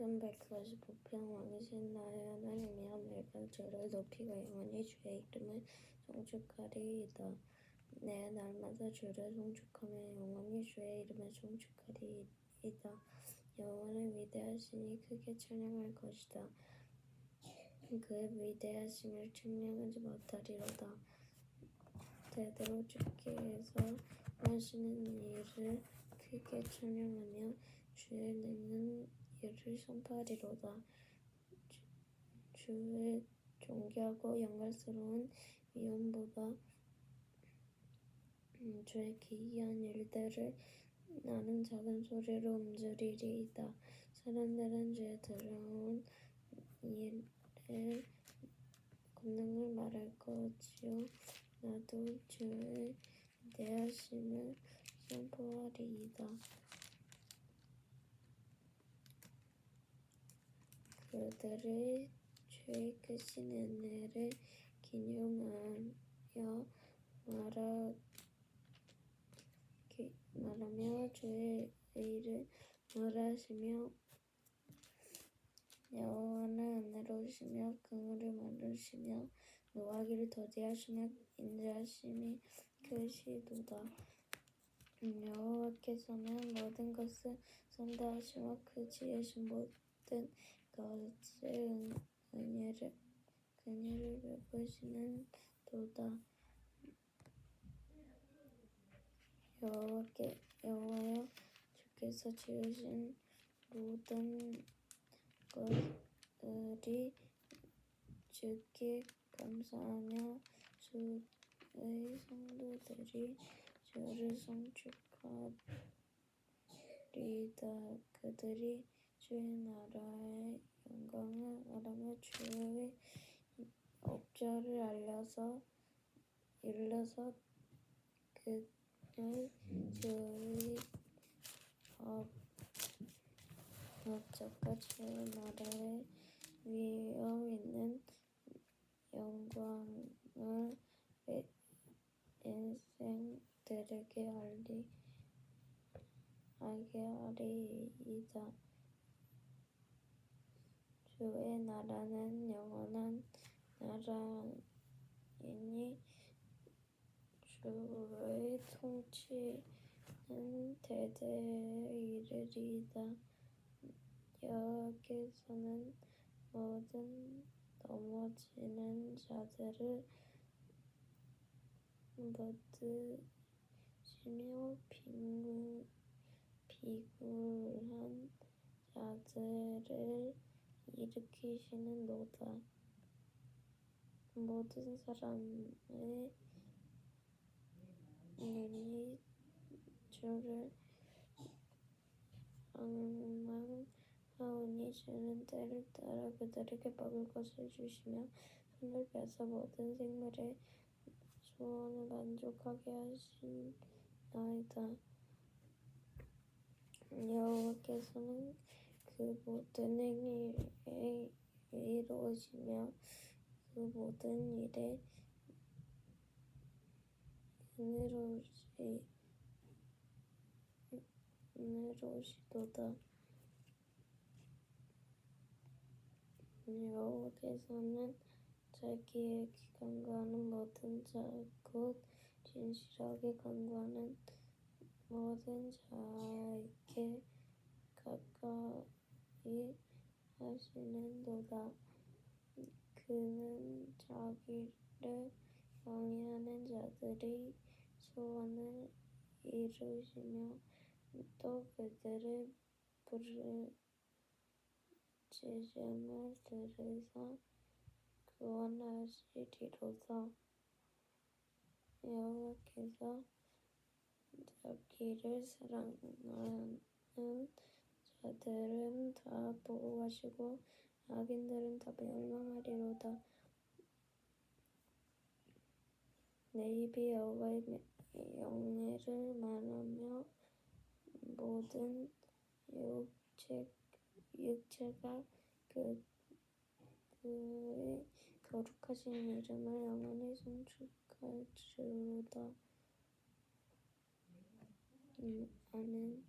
편 145편 왕이신 나의 하나님이여 내가 주를 높이고 영원히 주의 이름을 송축하리이다. 내 날마다 주를 송축하며 영원히 주의 이름을 송축하리이다. 여호와는 위대하시니 크게 찬양할 것이다. 그의 위대하심을 측량하지 못하리로다. 대대로 주께서 하시는 일을 크게 찬양하며 주의 능한 일을 선포하리로다. 주- 주의 존귀하고 영광스러운 위엄보다 음, 주의 기이한 일들을 나는 작은 소리로 움즈리리이다. 사람들은 주의 더러운 일의 권능을 말할 것이요 나도 주의 위대하심을 선포하리이다. 그들의 주의 크신 은혜를 기념하여 말하, 기, 말하며 주의 의를 말하시며 여호와는 은혜로우시며 긍휼을 많으시며 노하기를 더디하시며 인자하심이 크시도다. 여호와께서는 모든 것을 선대하시며 그 지으신 모든 것을 은- 은혜를 그녀를 베푸시는 도다. 여호와께 여호와여 주께서 지으신 모든 것들이 주께 감사하며 주의 성도들이 주를 송축하리이다. 그들이 주의 나라의 영광을 말하며 주의 업적을 알려서 일러서 그의 주의 업 업적과 주의 나라의 위엄 있는 영광을 내 인생들에게 알리 알게 하리이다. 주의 나라는 영원한 나라이니 주의 통치는 대대에 이르리이다. 여호와께서는 모든 넘어지는 자들을 붙드시며 빈구 비굴한 자들을 일으키시는 도다. 모든 사람의 눈이 주를 앙망하오니 주는 때를 따라 그들에게 먹을 것을 주시며 손을 펴서 모든 생물의 소원을 만족하게 하시나이다. 여호와께서는 그 모든 행위에 의로우시며 그 모든 일에 은혜로우시 은혜로우시도다. 여호와께서는 자기의 간구하는 모든 자곧 진실하게 간구하는 모든 자에게 가까이 하시는 도다. 그는 자기를 경외하는 자들의 소원을 이루시며 또 그들의 부르짖음을 들으사 구원하시리로다. 여호와께서 자기를 사랑하는 자들은 다 보호하시고 악인들은 다 멸망하리로다. 내 입이 여호와의 영예를 말하며 모든 육체 육체가 그 그의 거룩하신 이름을 영원히 송축할지로다. 음, 아멘.